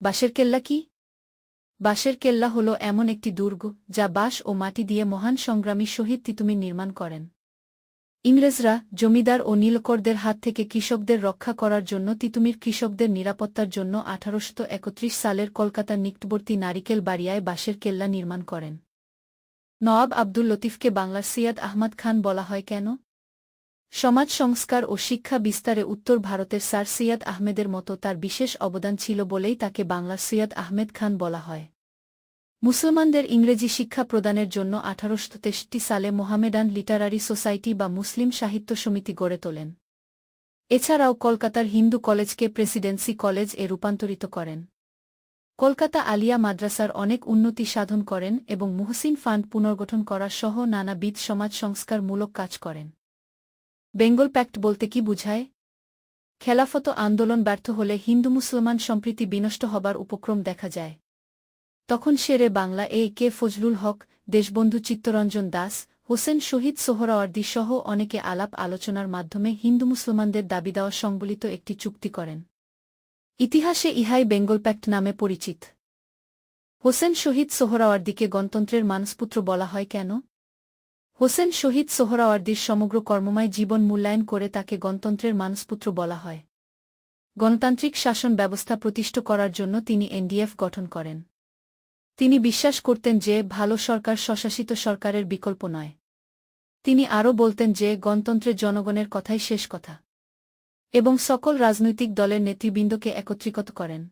বাঁশের কেল্লা কি? বাঁশের কেল্লা হল এমন একটি দুর্গ, যা বাঁশ ও মাটি দিয়ে মহান সংগ্রামী শহীদ তিতুমির নির্মাণ করেন। ইংরেজরা জমিদার ও নীলকরদের হাত থেকে কৃষকদের রক্ষা করার জন্য তিতুমির কৃষকদের নিরাপত্তার জন্য আঠারোশত একত্রিশ সালের কলকাতার নিকটবর্তী নারিকেল বাড়িয়ায় বাঁশের কেল্লা নির্মাণ করেন। নওয়াব আব্দুল লতিফকে বাংলার সিয়াদ আহমদ খান বলা হয় কেন? সমাজ সংস্কার ও শিক্ষা বিস্তারে উত্তর ভারতের স্যার সৈয়দ আহমেদের মতো তার বিশেষ অবদান ছিল বলেই তাকে বাংলার সৈয়দ আহমেদ খান বলা হয়। মুসলমানদের ইংরেজি শিক্ষা প্রদানের জন্য আঠারোশো সালে মোহামেডান লিটারারি সোসাইটি বা মুসলিম সাহিত্য সমিতি গড়ে তোলেন। এছাড়াও কলকাতার হিন্দু কলেজকে প্রেসিডেন্সি কলেজ এ রূপান্তরিত করেন। কলকাতা আলিয়া মাদ্রাসার অনেক উন্নতি সাধন করেন এবং মুহসিন ফান্ড পুনর্গঠন করা সহ নানাবিধ সমাজ সংস্কারমূলক কাজ করেন। বেঙ্গল প্যাক্ট বলতে কি বুঝায়? খেলাফত আন্দোলন ব্যর্থ হলে হিন্দু মুসলমান সম্প্রীতি বিনষ্ট হবার উপক্রম দেখা যায়। তখন শেরে বাংলা এ কে ফজলুল হক, দেশবন্ধু চিত্তরঞ্জন দাস, হোসেন শহীদ সোহরাওয়ার্দী সহ অনেকে আলাপ আলোচনার মাধ্যমে হিন্দু মুসলমানদের দাবি দেওয়া সংবলিত একটি চুক্তি করেন। ইতিহাসে ইহাই বেঙ্গল প্যাক্ট নামে পরিচিত। হোসেন শহীদ সোহরাওয়ার্দীকে গণতন্ত্রের মানসপুত্র বলা হয় কেন? হোসেন শহীদ সোহরাওয়ার্দীর সমগ্র কর্মময় জীবন মূল্যায়ন করে তাকে গণতন্ত্রের মানসপুত্র বলা হয়। গণতান্ত্রিক শাসন ব্যবস্থা প্রতিষ্ঠা করার জন্য তিনি এনডিএফ গঠন করেন। তিনি বিশ্বাস করতেন যে ভালো সরকার স্বশাসিত সরকারের বিকল্প নয়। তিনি আরও বলতেন যে গণতন্ত্রের জনগণের কথাই শেষ কথা। এবং সকল রাজনৈতিক দলের নেতৃবৃন্দকে একত্রিকত করেন।